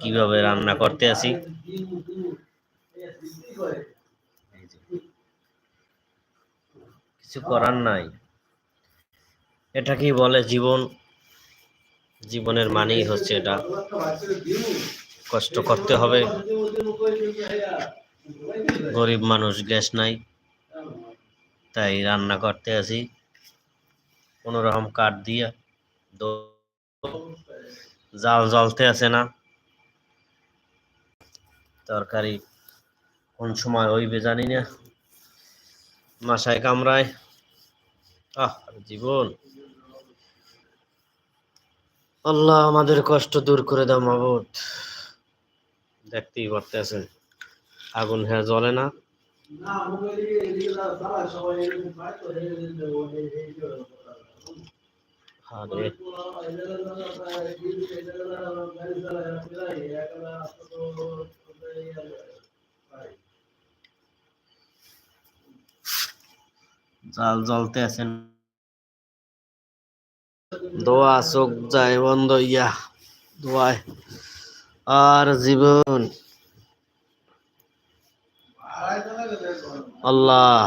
কীভাবে রান্না করতে আসি? কিছু করার নাই। এটা কি বলে জীবন? জীবনের মানেই হচ্ছে এটা। কষ্ট করতে হবে। গরিব মানুষ গ্যাস নাই। তাই রান্না করতে আসি। কোনো রকম কাঠ দিয়ে জাল জ্বলতে আছে না। তরকারি কোন সময় হইবে জানি না। মাসায় কামড়ায়। আহ জীবন। আল্লাহ আমাদের কষ্ট দূর করে দাও মাবুদ। দেখতেই করতে আছেন আগুন হ্যাঁ জ্বলে না। আরে জাল জ্বলতে আছেন। দোয়া চোখ যায় বন্ধ ইয়া দোয়ায়। আর জীবন। আল্লাহ।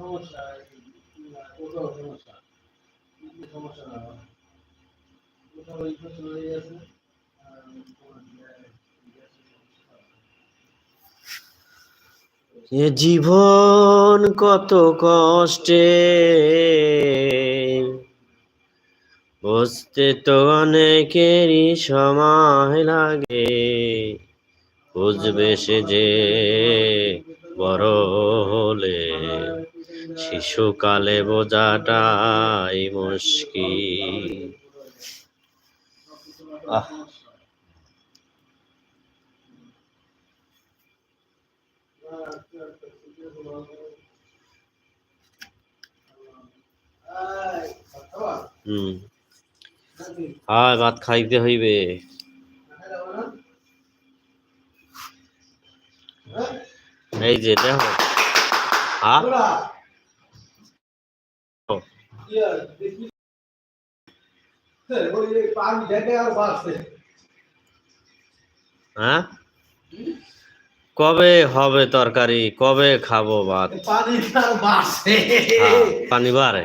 সমস্যা সমস্যা সমস্যা না কোথাও ইনফেকশন হয়ে গেছে আর এ জীবন কত কষ্টে। বুঝতে তো অনেকেরই সময় লাগে, বুঝবে সে যে বড় হলে। শিশুকালে বোঝাটাই মুশকিল। আহ। হুম। হয় ভাত খাইতে হইবে। এই যে দেখো হ্যাঁ হ্যাঁ? কবে হবে তরকারি? কবে খাব ভাত? হ্যাঁ, পানি বাড়ে।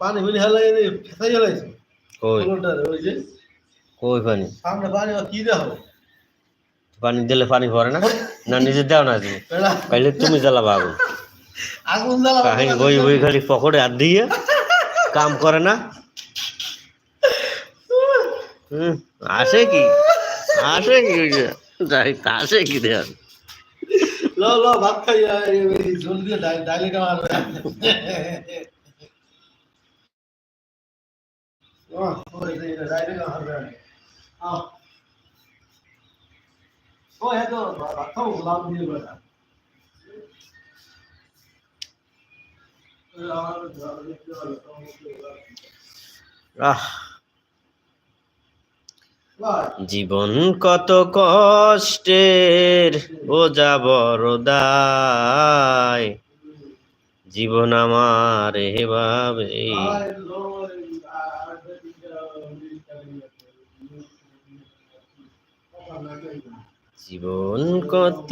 পানি মিলি হেলাই ফেসাই হেলাইছে কই? ওই যে? কই পানি? সামনে পানি কি দেওয়া পানি দিলে পানি ভরে না? না নিজে দাও না তুমি? পাইলে তুমি জ্বালাবা আগুন আগুন জ্বালা কাহিনী বই বই খালি পকেটে হাত দিয়ে কাম করে না? আসে কি? আসে কি যাই তা আসে কি দেখ? ল ল ভাত খাই জল দিয়ে ডাইলে কামার জীবন কত কষ্টের ও বড়দায় জীবন আমার এভাবে জীবন কত